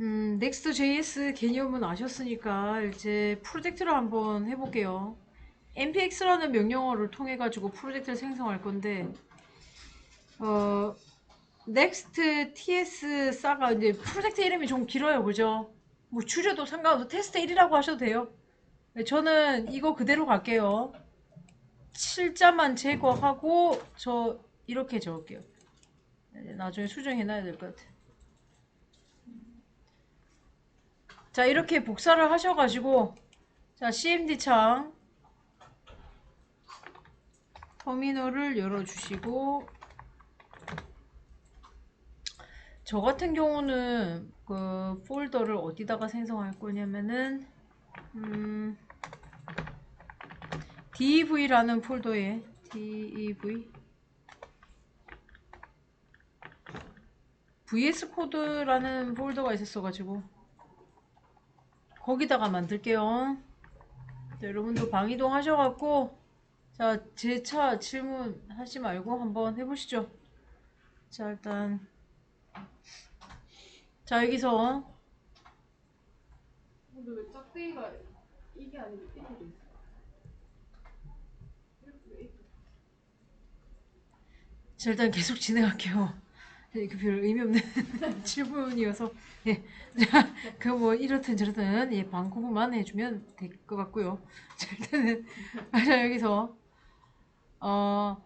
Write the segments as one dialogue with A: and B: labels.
A: 음, Next.js 개념은 아셨으니까 이제 프로젝트를 한번 해볼게요. npx라는 명령어를 통해 가지고 프로젝트를 생성할 건데 어, next ts 싸가 이제 프로젝트 이름이 좀 길어요, 그죠? 뭐 줄여도 상관없어. 테스트 1이라고 하셔도 돼요. 네, 저는 이거 그대로 갈게요. 7자만 제거하고 저 이렇게 적을게요. 네, 나중에 수정해놔야 될 것 같아. 자 이렇게 복사를 하셔가지고 자 cmd 창 터미널을 열어주시고 저 같은 경우는 그 폴더를 어디다가 생성할 거냐면은 음, dev라는 폴더에 dev vs 코드라는 폴더가 있었어가지고 거기다가 만들게요. 자, 여러분도 방이동 하셔갖고 자 제 차 질문하지 말고 한번 해보시죠. 자 일단 자 여기서
B: 근데 왜 짝대기가 이게 아니고 이렇게 있어?
A: 자 일단 계속 진행할게요. 네, 그별 의미 없는 질문이어서 예, 그뭐 이렇든 저렇든 예, 방구만 해주면 될 것 같고요. 자 일단은 자 여기서 어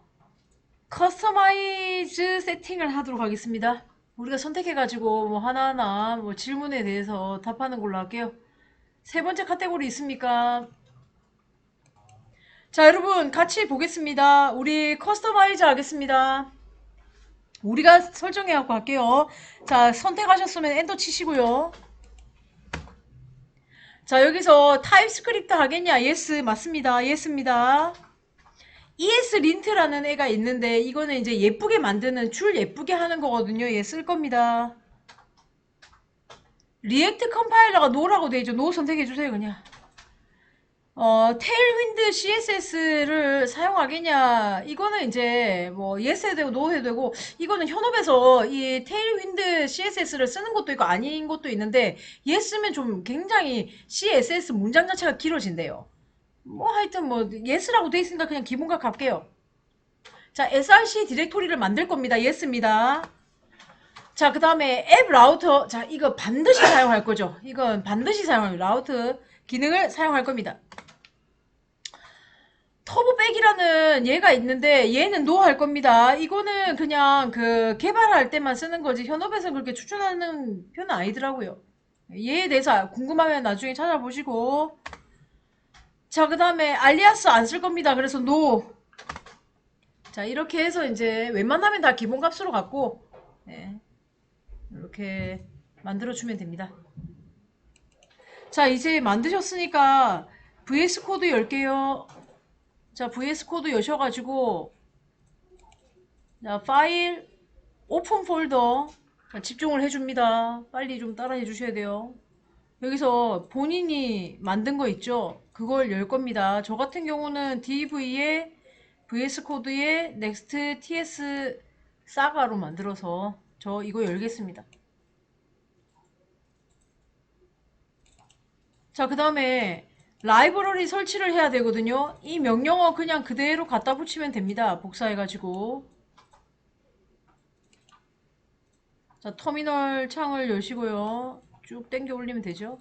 A: 커스터마이즈 세팅을 하도록 하겠습니다. 우리가 선택해가지고 뭐 하나하나 뭐 질문에 대해서 답하는 걸로 할게요. 세 번째 카테고리 있습니까? 자 여러분 같이 보겠습니다. 우리 커스터마이즈 하겠습니다. 우리가 설정해 갖고 할게요. 자, 선택하셨으면 엔터 치시고요. 자, 여기서 타입스크립트 하겠냐? 예스, 맞습니다. 예스입니다. ES 린트라는 애가 있는데, 이거는 이제 예쁘게 만드는, 줄 예쁘게 하는 거거든요. 예, 쓸 겁니다. 리액트 컴파일러가 노라고 되어 있죠. 노 선택해 주세요, 그냥. 어, 테일윈드 CSS를 사용하겠냐? 이거는 이제 뭐 해도 되고 해도 되고 이거는 현업에서 이 테일윈드 CSS를 쓰는 것도 있고 아닌 것도 있는데 yes면 좀 굉장히 CSS 문장 자체가 길어진대요. 뭐 하여튼 뭐 yes라고 돼 있으니까 그냥 기본값 갈게요. 자, src 디렉토리를 만들 겁니다. yes입니다. 자, 그 다음에 앱 라우터. 자, 이거 반드시 사용할 거죠. 이건 반드시 사용할 라우트 기능을 사용할 겁니다. 터보백이라는 얘가 있는데 얘는 노할 겁니다. 이거는 그냥 그 개발할 때만 쓰는 거지 현업에서 그렇게 추천하는 편은 아니더라고요. 얘에 대해서 궁금하면 나중에 찾아보시고 자 그 다음에 알리아스 안 쓸 겁니다. 그래서 노. 자 이렇게 해서 이제 웬만하면 다 기본값으로 갖고 네, 이렇게 만들어주면 됩니다. 자 이제 만드셨으니까 VS 코드 열게요. 자, VS 코드 여셔가지고, 자, 파일, 오픈 폴더, 자, 집중을 해줍니다. 빨리 좀 따라 해 주셔야 돼요. 여기서 본인이 만든 거 있죠? 그걸 열 겁니다. 저 같은 경우는 DV에 VS 코드에 Next TS 사가로 만들어서 저 이거 열겠습니다. 자, 그 다음에 라이브러리 설치를 해야 되거든요. 이 명령어 그냥 그대로 갖다 붙이면 됩니다. 복사해가지고. 자, 터미널 창을 여시고요. 쭉 당겨 올리면 되죠.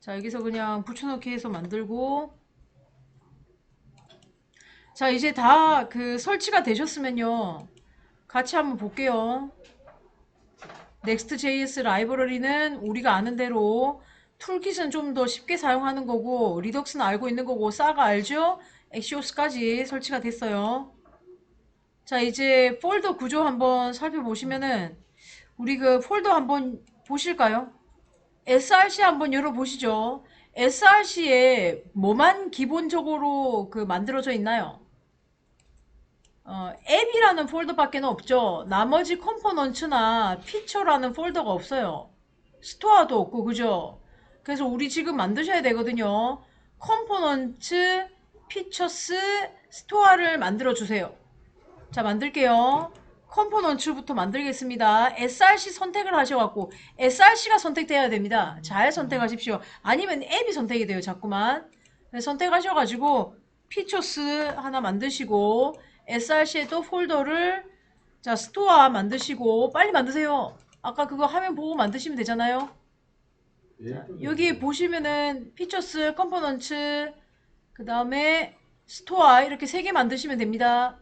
A: 자, 여기서 그냥 붙여넣기 해서 만들고. 자, 이제 다 그 설치가 되셨으면요. 같이 한번 볼게요. Next.js 라이브러리는 우리가 아는 대로 툴킷은 좀 더 쉽게 사용하는 거고 리덕스는 알고 있는 거고 싸가 알죠? 엑시오스까지 설치가 됐어요. 자 이제 폴더 구조 한번 살펴보시면은 우리 그 폴더 한번 보실까요? src 한번 열어보시죠. src에 뭐만 기본적으로 그 만들어져 있나요? 어, 앱이라는 폴더밖에 없죠. 나머지 컴포넌츠나 피처라는 폴더가 없어요. 스토어도 없고 그죠? 그래서 우리 지금 만드셔야 되거든요. 컴포넌츠, 피처스, 스토어를 만들어 주세요. 자, 만들게요. 컴포넌츠부터 만들겠습니다. SRC 선택을 하셔갖고 SRC가 선택돼야 됩니다. 잘 선택하십시오. 아니면 앱이 선택이 돼요. 자꾸만 네, 선택하셔가지고 피처스 하나 만드시고 SRC에 또 폴더를 자 스토어 만드시고 빨리 만드세요. 아까 그거 화면 보고 만드시면 되잖아요. 여기 보시면은 피처스, 컴포넌츠, 그 다음에 스토어 이렇게 세 개 만드시면 됩니다.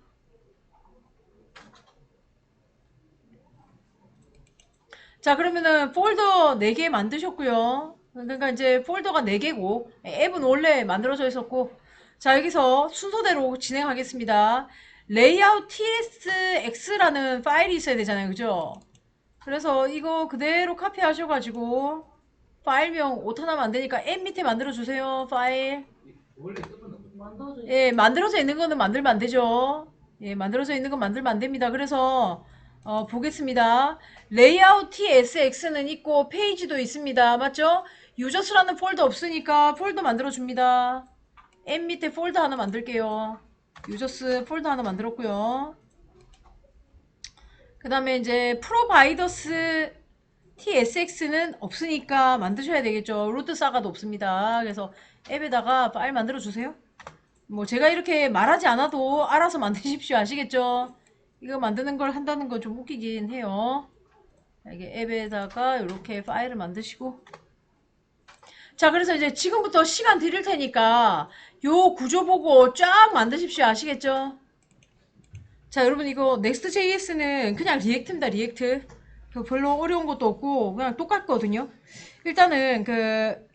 A: 자 그러면은 폴더 4개 만드셨고요. 그러니까 이제 폴더가 4개고 앱은 원래 만들어져 있었고 자 여기서 순서대로 진행하겠습니다. 레이아웃 tsx라는 파일이 있어야 되잖아요. 그죠? 그래서 이거 그대로 카피 하셔가지고 파일명 오타나면 안 되니까 앱 밑에 만들어 주세요. 파일. 예, 만들어져 있는 거는 만들면 안 되죠. 예, 만들어져 있는 건 만들면 안 됩니다. 그래서 어, 보겠습니다. 레이아웃 tsx는 있고 페이지도 있습니다. 맞죠? 유저스라는 폴더 없으니까 폴더 만들어 줍니다. 앱 밑에 폴더 하나 만들게요. 유저스 폴더 하나 만들었고요. 그 다음에 이제 프로바이더스 tsx는 없으니까 만드셔야 되겠죠. 루트 사가도 없습니다. 그래서 앱에다가 파일 만들어 주세요. 뭐 제가 이렇게 말하지 않아도 알아서 만드십시오. 아시겠죠? 이거 만드는 걸 한다는 건 좀 웃기긴 해요. 이게 앱에다가 이렇게 파일을 만드시고 자 그래서 이제 지금부터 시간 드릴 테니까 요 구조 보고 쫙 만드십시오. 아시겠죠? 자 여러분 이거 Next.js는 그냥 리액트입니다. 리액트 그 별로 어려운 것도 없고 그냥 똑같거든요. 일단은 그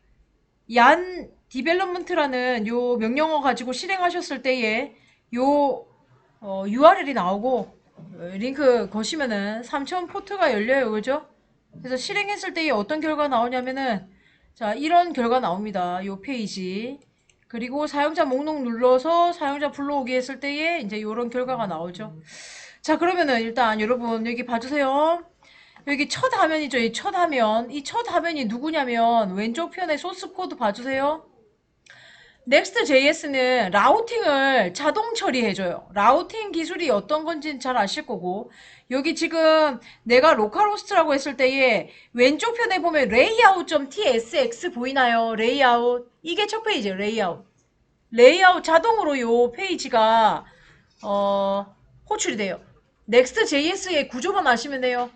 A: 얀 디벨롭먼트라는 요 명령어 가지고 실행하셨을 때에 요 어, URL이 나오고 어, 링크 거시면은 3000 포트가 열려요. 그죠? 그래서 실행했을 때에 어떤 결과 나오냐면은 자, 이런 결과 나옵니다. 요 페이지. 그리고 사용자 목록 눌러서 사용자 불러오기 했을 때에 이제 요런 결과가 나오죠. 자, 그러면은 일단 여러분 여기 봐주세요. 여기 첫 화면이죠. 이 첫 화면. 이 첫 화면이 누구냐면 왼쪽 편에 소스 코드 봐주세요. Next.js는 라우팅을 자동 처리해줘요. 라우팅 기술이 어떤 건지는 잘 아실 거고 여기 지금 내가 로컬호스트라고 했을 때에 왼쪽 편에 보면 layout.tsx 보이나요? 레이아웃 이게 첫 페이지예요. 레이아웃 레이아웃 자동으로 요 페이지가 어, 호출이 돼요. Next.js의 구조만 아시면 돼요.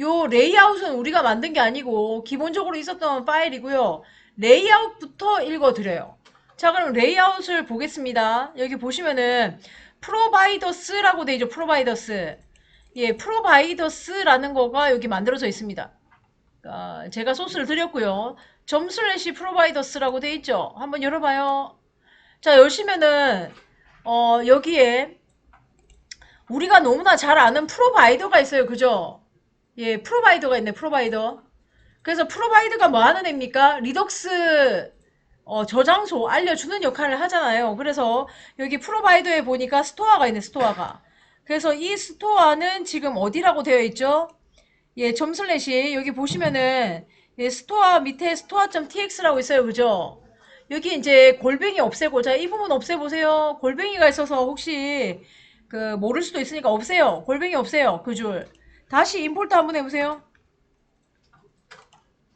A: 요 레이아웃은 우리가 만든 게 아니고 기본적으로 있었던 파일이고요. 레이아웃부터 읽어드려요. 자 그럼 레이아웃을 보겠습니다. 여기 보시면은 프로바이더스라고 돼 있죠. 프로바이더스. 예, 프로바이더스라는 거가 여기 만들어져 있습니다. 아, 제가 소스를 드렸고요. 점슬래시 프로바이더스라고 돼 있죠. 한번 열어봐요. 자 열시면은 어, 여기에 우리가 너무나 잘 아는 프로바이더가 있어요. 그죠? 예, 프로바이더가 있네. 프로바이더. 그래서 프로바이더가 뭐 하는 애입니까? 리덕스 어, 저장소 알려주는 역할을 하잖아요. 그래서 여기 프로바이더에 보니까 스토어가 있네, 스토어가. 그래서 이 스토어는 지금 어디라고 되어 있죠? 예, 점슬래시 여기 보시면은 예, 스토어 밑에 스토어.tx라고 있어요. 그죠? 여기 이제 골뱅이 없애고 자, 이 부분 없애보세요. 골뱅이가 있어서 혹시 그 모를 수도 있으니까 없애요. 골뱅이 없애요. 그 줄. 다시 임포트 한번 해보세요.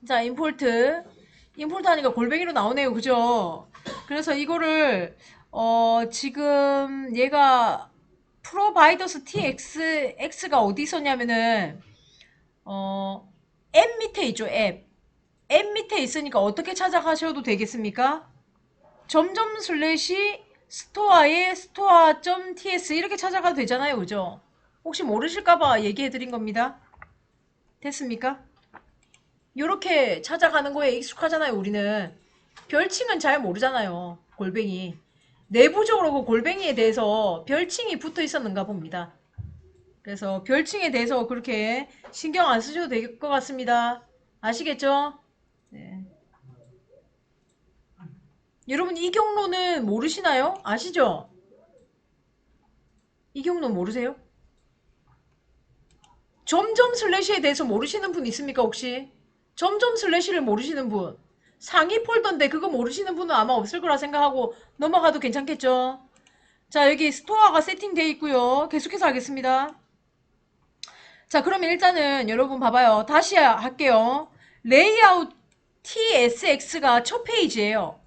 A: 자, 임포트. 임포트 하니까 골뱅이로 나오네요. 그죠? 그래서 이거를, 어, 지금 얘가 프로바이더스 tx, x가 어디 있었냐면은, 어, 앱 밑에 있죠, 앱. 앱 밑에 있으니까 어떻게 찾아가셔도 되겠습니까? 점점 슬래시 스토어에 스토어.ts 이렇게 찾아가도 되잖아요. 그죠? 혹시 모르실까봐 얘기해 드린 겁니다. 됐습니까? 요렇게 찾아가는 거에 익숙하잖아요, 우리는. 별칭은 잘 모르잖아요, 골뱅이. 내부적으로 그 골뱅이에 대해서 별칭이 붙어 있었는가 봅니다. 그래서 별칭에 대해서 그렇게 신경 안 쓰셔도 될 것 같습니다. 아시겠죠? 네. 여러분, 이 경로는 모르시나요? 아시죠? 이 경로 모르세요? 점점 슬래시에 대해서 모르시는 분 있습니까, 혹시? 점점 슬래시를 모르시는 분. 상위 폴더인데 그거 모르시는 분은 아마 없을 거라 생각하고 넘어가도 괜찮겠죠? 자, 여기 스토어가 세팅되어 있고요. 계속해서 하겠습니다. 자, 그러면 일단은 여러분 봐봐요. 다시 할게요. 레이아웃 TSX가 첫 페이지예요.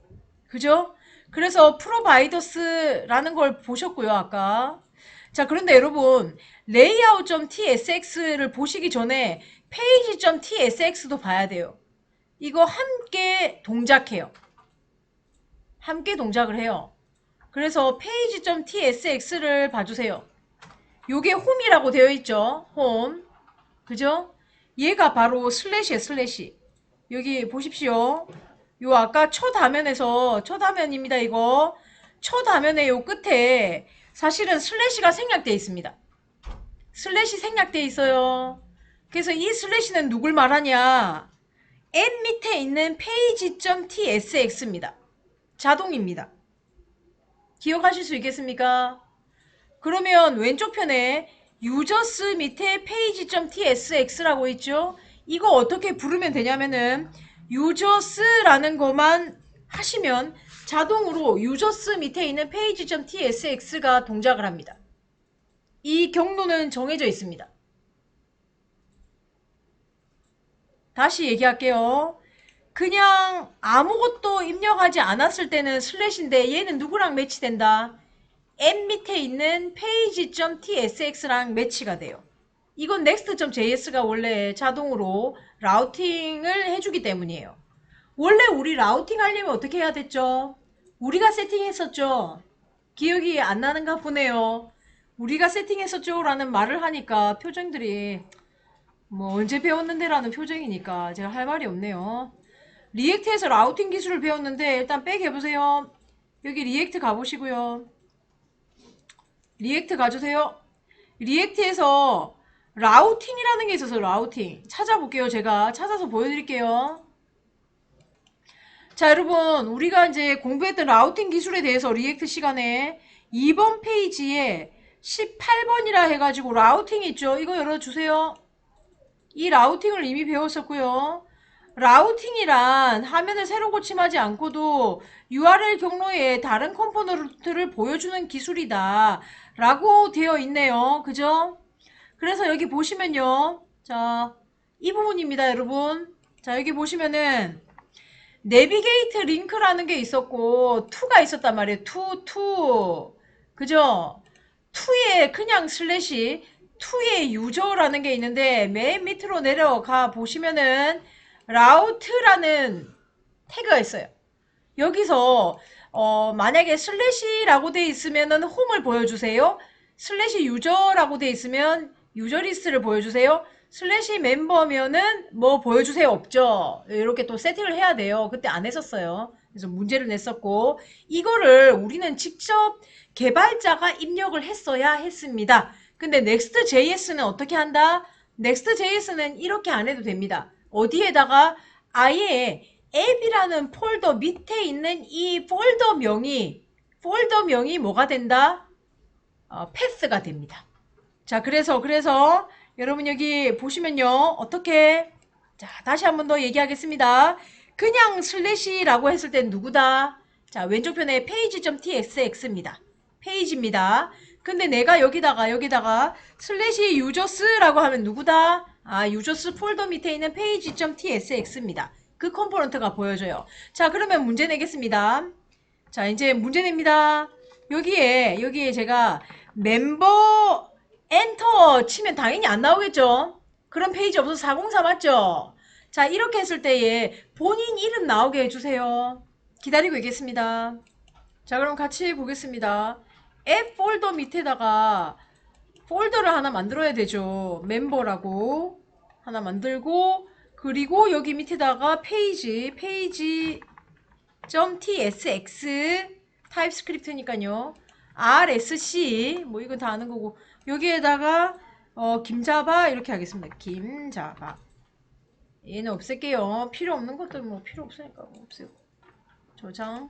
A: 그죠? 그래서 프로바이더스라는 걸 보셨고요, 아까. 자, 그런데 여러분, layout.tsx를 보시기 전에 page.tsx도 봐야 돼요. 이거 함께 동작해요. 함께 동작을 해요. 그래서 page.tsx를 봐주세요. 요게 홈이라고 되어 있죠. 홈. 그죠? 얘가 바로 슬래시에 슬래시. 여기 보십시오. 요 아까 첫 화면에서 첫 화면입니다. 이거 첫 화면의 요 끝에 사실은 슬래시가 생략되어 있습니다. 슬래시 생략되어 있어요. 그래서 이 슬래시는 누굴 말하냐? N 밑에 있는 page.tsx입니다. 자동입니다. 기억하실 수 있겠습니까? 그러면 왼쪽 편에 users 밑에 page.tsx라고 있죠? 이거 어떻게 부르면 되냐면은 users라는 것만 하시면 자동으로 users 밑에 있는 page.tsx가 동작을 합니다. 이 경로는 정해져 있습니다. 다시 얘기할게요. 그냥 아무것도 입력하지 않았을 때는 슬래시인데 얘는 누구랑 매치된다? n 밑에 있는 page.tsx랑 매치가 돼요. 이건 next.js가 원래 자동으로 라우팅을 해주기 때문이에요. 원래 우리 라우팅 하려면 어떻게 해야 됐죠? 우리가 세팅했었죠? 기억이 안 나는가 보네요. 우리가 세팅했었죠? 라는 말을 하니까 표정들이 뭐 언제 배웠는데 라는 표정이니까 제가 할 말이 없네요. 리액트에서 라우팅 기술을 배웠는데 일단 백 해보세요. 여기 리액트 가보시고요. 리액트 가주세요. 리액트에서 라우팅이라는 게 있어서 라우팅 찾아볼게요. 제가 찾아서 보여드릴게요. 자 여러분 우리가 이제 공부했던 라우팅 기술에 대해서 리액트 시간에 2번 페이지에 18번이라 해가지고 라우팅 있죠. 이거 열어주세요. 이 라우팅을 이미 배웠었고요. 라우팅이란 화면을 새로 고침하지 않고도 URL 경로에 다른 컴포넌트를 보여주는 기술이다 라고 되어 있네요. 그죠? 그래서 여기 보시면요. 자, 이 부분입니다, 여러분. 자, 여기 보시면은 내비게이트 링크라는 게 있었고 투가 있었단 말이에요. 투, 투. 그죠? 투에 그냥 슬래시 투의 유저라는 게 있는데 맨 밑으로 내려가 보시면은 라우트라는 태그가 있어요. 여기서 어, 만약에 슬래시라고 돼 있으면은 홈을 보여주세요. 슬래시 유저라고 돼 있으면 유저 리스트를 보여주세요. 슬래시 멤버면은 뭐 보여주세요 없죠. 이렇게 또 세팅을 해야 돼요. 그때 안 했었어요. 그래서 문제를 냈었고 이거를 우리는 직접 개발자가 입력을 했어야 했습니다. 근데 Next.js는 어떻게 한다? Next.js는 이렇게 안 해도 됩니다. 어디에다가 아예 앱이라는 폴더 밑에 있는 이 폴더 명이 폴더 명이 뭐가 된다? 어, 패스가 됩니다. 자, 그래서 그래서 여러분 여기 보시면요. 어떻게 자, 다시 한 번 더 얘기하겠습니다. 그냥 슬래시라고 했을 땐 누구다? 자, 왼쪽 편에 page.tsx입니다. 페이지입니다. 근데 내가 여기다가 여기다가 슬래시 유저스라고 하면 누구다? 아, 유저스 폴더 밑에 있는 page.tsx입니다. 그 컴포넌트가 보여져요. 자, 그러면 문제 내겠습니다. 자, 이제 문제 냅니다. 여기에 여기에 제가 멤버 엔터 치면 당연히 안 나오겠죠? 그런 페이지 없어서 404 맞죠? 자, 이렇게 했을 때에 본인 이름 나오게 해주세요. 기다리고 있겠습니다. 자, 그럼 같이 보겠습니다. 앱 폴더 밑에다가 폴더를 하나 만들어야 되죠. 멤버라고 하나 만들고 그리고 여기 밑에다가 페이지 페이지 .tsx 타입스크립트니까요. rsc 뭐 이건 다 아는 거고 여기에다가 어, 김자바 이렇게 하겠습니다. 김자바 얘는 없앨게요. 필요 없는 것들 뭐 필요 없으니까 뭐 없애고 저장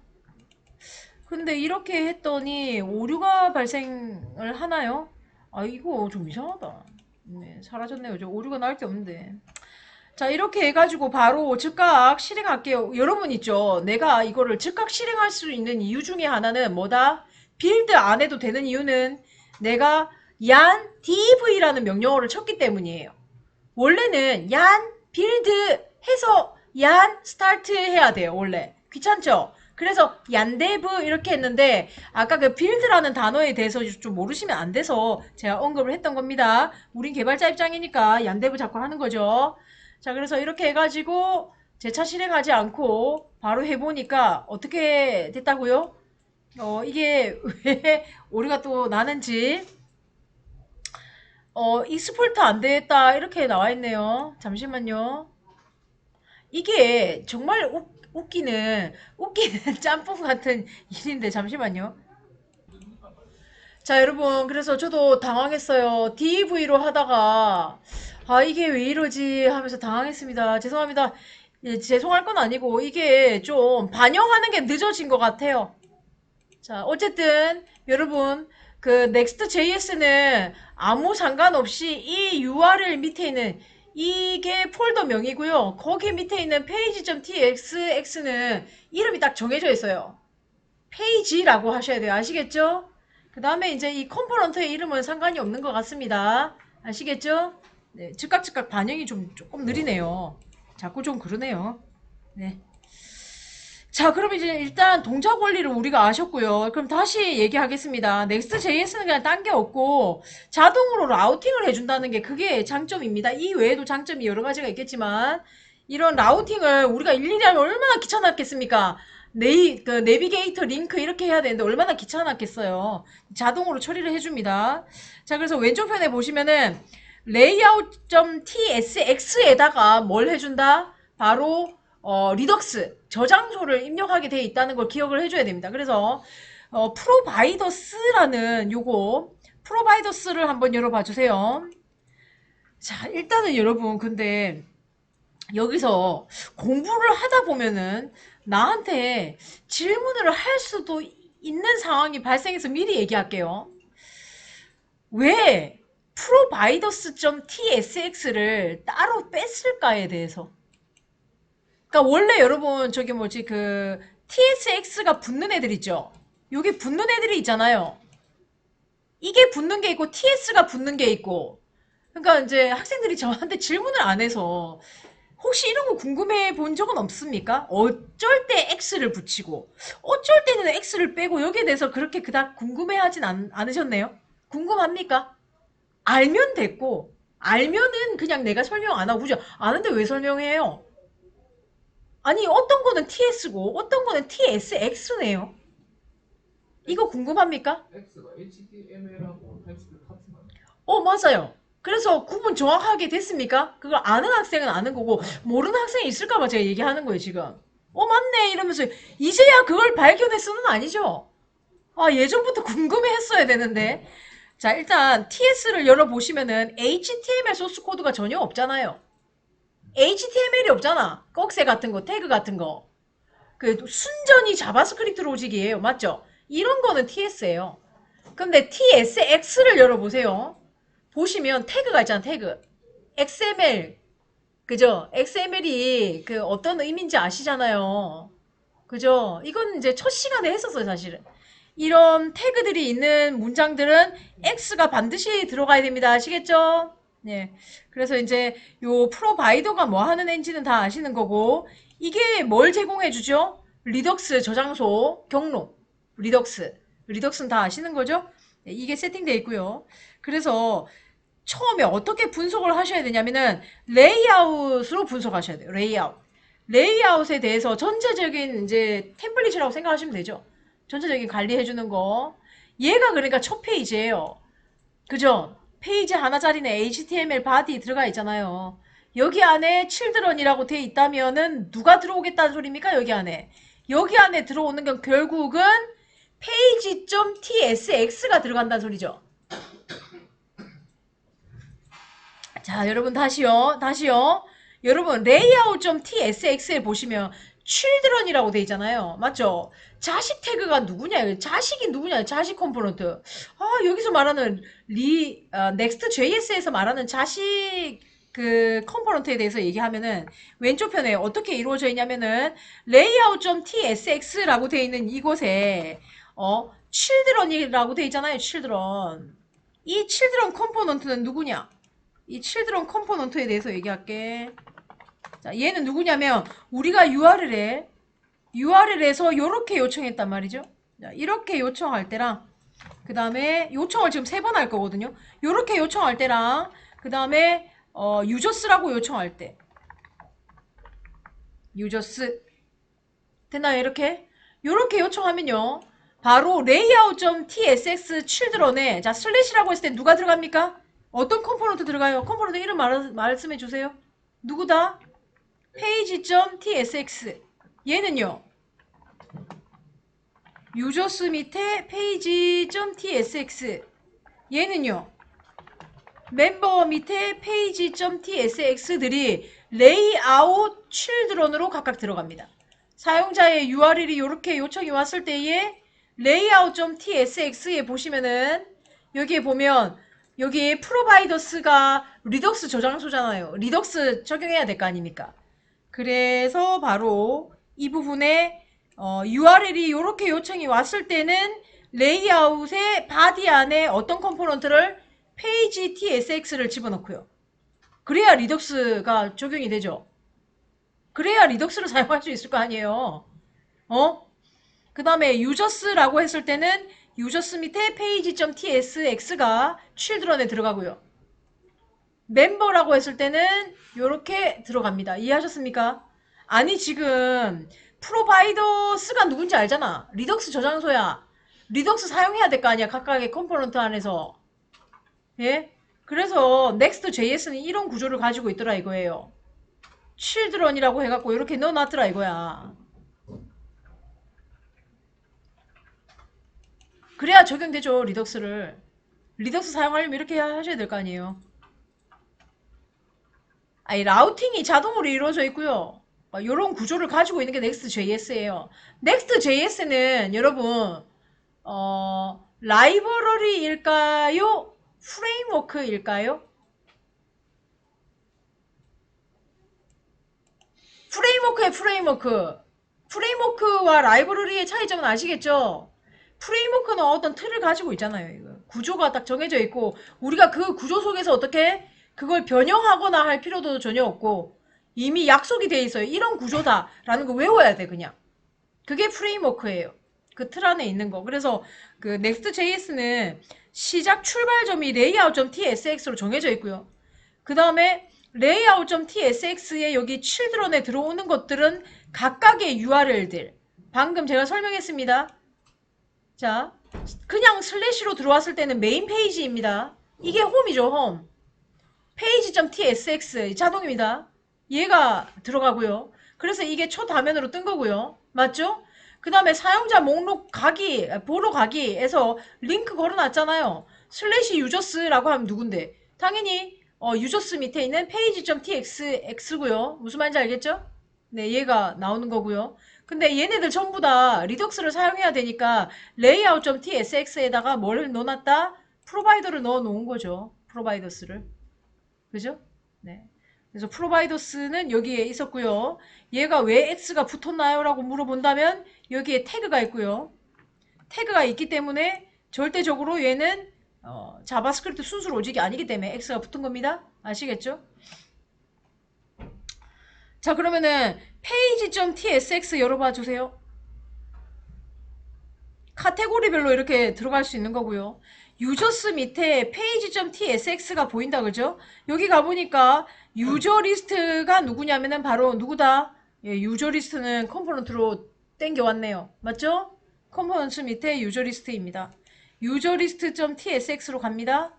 A: 근데 이렇게 했더니 오류가 발생을 하나요? 아 이거 좀 이상하다. 네, 사라졌네요. 저 오류가 나올 게 없는데. 자 이렇게 해가지고 바로 즉각 실행할게요. 여러분 있죠? 내가 이거를 즉각 실행할 수 있는 이유 중에 하나는 뭐다? 빌드 안 해도 되는 이유는 내가 얀 div라는 명령어를 쳤기 때문이에요. 원래는 얀 빌드 해서 얀 스타트 해야 돼요. 원래 귀찮죠? 그래서 얀데브 이렇게 했는데 아까 그 빌드라는 단어에 대해서 좀 모르시면 안 돼서 제가 언급을 했던 겁니다. 우린 개발자 입장이니까 얀데브 자꾸 하는 거죠. 자 그래서 이렇게 해가지고 재차 실행하지 않고 바로 해보니까 어떻게 됐다고요? 어 이게 왜 오류가 또 나는지 어 익스포트 안 됐다 이렇게 나와 있네요. 잠시만요. 이게 정말 웃, 웃기는 웃기는 짬뽕 같은 일인데 잠시만요. 자 여러분 그래서 저도 당황했어요. DV로 하다가 아 이게 왜 이러지 하면서 당황했습니다. 죄송합니다. 예, 죄송할 건 아니고 이게 좀 반영하는 게 늦어진 것 같아요. 자 어쨌든 여러분 그 Next.js는 아무 상관없이 이 URL 밑에 있는 이게 폴더명이고요. 거기 밑에 있는 page.txx는 이름이 딱 정해져 있어요. 페이지라고 하셔야 돼요. 아시겠죠? 그 다음에 이제 이 컴포넌트의 이름은 상관이 없는 것 같습니다. 아시겠죠? 네, 즉각 즉각 반영이 좀 조금 느리네요. 자꾸 좀 그러네요. 네. 자, 그럼 이제 일단 동작 원리를 우리가 아셨고요. 그럼 다시 얘기하겠습니다. Next.js는 그냥 딴 게 없고 자동으로 라우팅을 해준다는 게 그게 장점입니다. 이 외에도 장점이 여러 가지가 있겠지만 이런 라우팅을 우리가 일일이 하면 얼마나 귀찮았겠습니까? 네이, 그 내비게이터 링크 이렇게 해야 되는데 얼마나 귀찮았겠어요. 자동으로 처리를 해줍니다. 자, 그래서 왼쪽 편에 보시면은 layout.tsx에다가 뭘 해준다? 바로 어, 리덕스 저장소를 입력하게 돼 있다는 걸 기억을 해줘야 됩니다. 그래서 어, 프로바이더스라는 요거 프로바이더스를 한번 열어봐 주세요. 자, 일단은 여러분 근데 여기서 공부를 하다 보면은 나한테 질문을 할 수도 있는 상황이 발생해서 미리 얘기할게요. 왜 providers.tsx를 따로 뺐을까에 대해서. 그러니까 원래 여러분 저기 뭐지 그 tsx가 붙는 애들 있죠. 여기 붙는 애들이 있잖아요. 이게 붙는 게 있고 ts가 붙는 게 있고. 그러니까 이제 학생들이 저한테 질문을 안 해서 혹시 이런 거 궁금해 본 적은 없습니까? 어쩔 때 x를 붙이고 어쩔 때는 x를 빼고 여기에 대해서 그렇게 그닥 궁금해하진 않, 않으셨네요. 궁금합니까? 알면 됐고 알면은 그냥 내가 설명 안 하고 그죠? 아는데 왜 설명해요? 아니 어떤 거는 TS고 어떤 거는 TSX네요. 이거 궁금합니까?
C: X가 HTML하고 타입스크립트 같은 거 아니야?
A: 어 맞아요. 그래서 구분 정확하게 됐습니까? 그걸 아는 학생은 아는 거고 모르는 학생이 있을까 봐 제가 얘기하는 거예요 지금. 어 맞네 이러면서 이제야 그걸 발견했어는 아니죠. 아 예전부터 궁금해했어야 되는데. 자 일단 TS를 열어보시면은 HTML 소스 코드가 전혀 없잖아요. HTML이 없잖아. 꺽쇠 같은 거, 태그 같은 거. 그 순전히 자바스크립트 로직이에요. 맞죠? 이런 거는 TS예요. 근데 TSX를 열어보세요. 보시면 태그가 있잖아, 태그. XML. 그죠? XML이 그 어떤 의미인지 아시잖아요. 그죠? 이건 이제 첫 시간에 했었어요, 사실은. 이런 태그들이 있는 문장들은 X가 반드시 들어가야 됩니다. 아시겠죠? 네. 그래서 이제 요 프로바이더가 뭐 하는 앤지는 다 아시는 거고 이게 뭘 제공해 주죠? 리덕스 저장소 경로 리덕스 리덕스는 다 아시는 거죠? 네, 이게 세팅되어 있고요. 그래서 처음에 어떻게 분석을 하셔야 되냐면은 레이아웃으로 분석하셔야 돼요. 레이아웃. 레이아웃에 대해서 전체적인 이제 템플릿이라고 생각하시면 되죠. 전체적인 관리해 주는 거. 얘가 그러니까 첫 페이지예요. 그죠? 페이지 하나짜리는 HTML 바디 들어가 있잖아요. 여기 안에 children이라고 돼 있다면은 누가 들어오겠다는 소리입니까? 여기 안에. 여기 안에 들어오는 건 결국은 page.tsx가 들어간다는 소리죠. 자, 여러분 다시요. 다시요. 여러분 layout.tsx에 보시면 children이라고 돼 있잖아요. 맞죠? 자식 태그가 누구냐? 자식이 누구냐? 자식 컴포넌트. 아, 여기서 말하는 리 어, next.js에서 말하는 자식 그 컴포넌트에 대해서 얘기하면은 왼쪽 편에 어떻게 이루어져 있냐면은 layout.tsx라고 돼 있는 이곳에 어 children이라고 돼 있잖아요. children. 이 children 컴포넌트는 누구냐? 이 children 컴포넌트에 대해서 얘기할게. 자, 얘는 누구냐면 우리가 URL에 URL에서 요렇게 요청했단 말이죠. 자, 이렇게 요청할 때랑 그 다음에 요청을 지금 세 번 할 거거든요. 요렇게 요청할 때랑 그 다음에 어, 유저스라고 요청할 때 유저스 됐나요 이렇게? 요렇게 요청하면요 바로 layout.tsx children에 자 슬래시라고 했을 때 누가 들어갑니까? 어떤 컴포넌트 들어가요? 컴포넌트 이름 말, 말씀해 주세요 누구다? page.tsx 얘는요 유저스 밑에 page.tsx 얘는요 멤버 밑에 page.tsx들이 레이아웃 children으로 각각 들어갑니다. 사용자의 URL이 이렇게 요청이 왔을 때에 layout.tsx에 보시면은 여기에 보면 여기 프로바이더스가 리덕스 저장소잖아요. 리덕스 적용해야 될 거 아닙니까? 그래서 바로 이 부분에 어, URL이 이렇게 요청이 왔을 때는 레이아웃의 바디 안에 어떤 컴포넌트를 페이지 tsx를 집어넣고요. 그래야 리덕스가 적용이 되죠. 그래야 리덕스를 사용할 수 있을 거 아니에요. 어? 그 다음에 유저스라고 했을 때는 유저스 밑에 page.tsx가 children에 들어가고요. 멤버라고 했을 때는 이렇게 들어갑니다. 이해하셨습니까? 아니 지금 프로바이더스가 누군지 알잖아. 리덕스 저장소야. 리덕스 사용해야 될 거 아니야. 각각의 컴포넌트 안에서. 예? 그래서 Next.js는 이런 구조를 가지고 있더라 이거예요. children이라고 해갖고 이렇게 넣어놨더라 이거야. 그래야 적용되죠 리덕스를. 리덕스 사용하려면 이렇게 하셔야 될 거 아니에요. 아니 라우팅이 자동으로 이루어져 있고요. 이런 구조를 가지고 있는 게 Next.js예요. Next.js는 여러분 어, 라이브러리일까요? 프레임워크일까요? 프레임워크의 프레임워크. 프레임워크와 라이브러리의 차이점은 아시겠죠? 프레임워크는 어떤 틀을 가지고 있잖아요. 이거. 구조가 딱 정해져 있고 우리가 그 구조 속에서 어떻게 그걸 변형하거나 할 필요도 전혀 없고 이미 약속이 돼 있어요. 이런 구조다라는 거 외워야 돼 그냥. 그게 프레임워크예요. 그 틀 안에 있는 거. 그래서 그 Next.js는 시작 출발점이 layout.tsx로 정해져 있고요. 그 다음에 layout.tsx에 여기 children에 들어오는 것들은 각각의 URL들. 방금 제가 설명했습니다. 자, 그냥 슬래시로 들어왔을 때는 메인 페이지입니다. 이게 홈이죠, 홈. page.tsx 자동입니다. 얘가 들어가고요. 그래서 이게 첫 화면으로 뜬 거고요. 맞죠? 그 다음에 사용자 목록 가기, 보러 가기에서 링크 걸어놨잖아요. 슬래시 유저스라고 하면 누군데? 당연히 어, 유저스 밑에 있는 page.txx고요. 무슨 말인지 알겠죠? 네, 얘가 나오는 거고요. 근데 얘네들 전부 다 리덕스를 사용해야 되니까 layout.tsx에다가 뭘 넣어놨다? 프로바이더를 넣어 놓은 거죠. 프로바이더스를. 그죠? 네. 그래서 프로바이더스는 여기에 있었고요. 얘가 왜 x가 붙었나요? 라고 물어본다면 여기에 태그가 있고요. 태그가 있기 때문에 절대적으로 얘는 어, 자바스크립트 순수 로직이 아니기 때문에 x가 붙은 겁니다. 아시겠죠? 자 그러면은 page.tsx 열어봐 주세요. 카테고리별로 이렇게 들어갈 수 있는 거고요. 유저스 밑에 page.tsx가 보인다 그죠? 여기 가보니까 유저 리스트가 누구냐면은 바로 누구다? 예, 유저 리스트는 컴포넌트로 땡겨왔네요. 맞죠? 컴포넌트 밑에 유저 리스트입니다. 유저 리스트.tsx로 갑니다.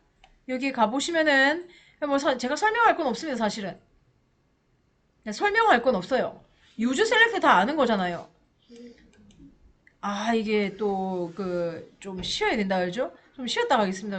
A: 여기 가보시면은 뭐 사- 제가 설명할 건 없습니다 사실은. 네, 설명할 건 없어요. 유저 셀렉트 다 아는 거잖아요. 아 이게 또 그 좀 쉬어야 된다 그죠? 좀 쉬었다 가겠습니다.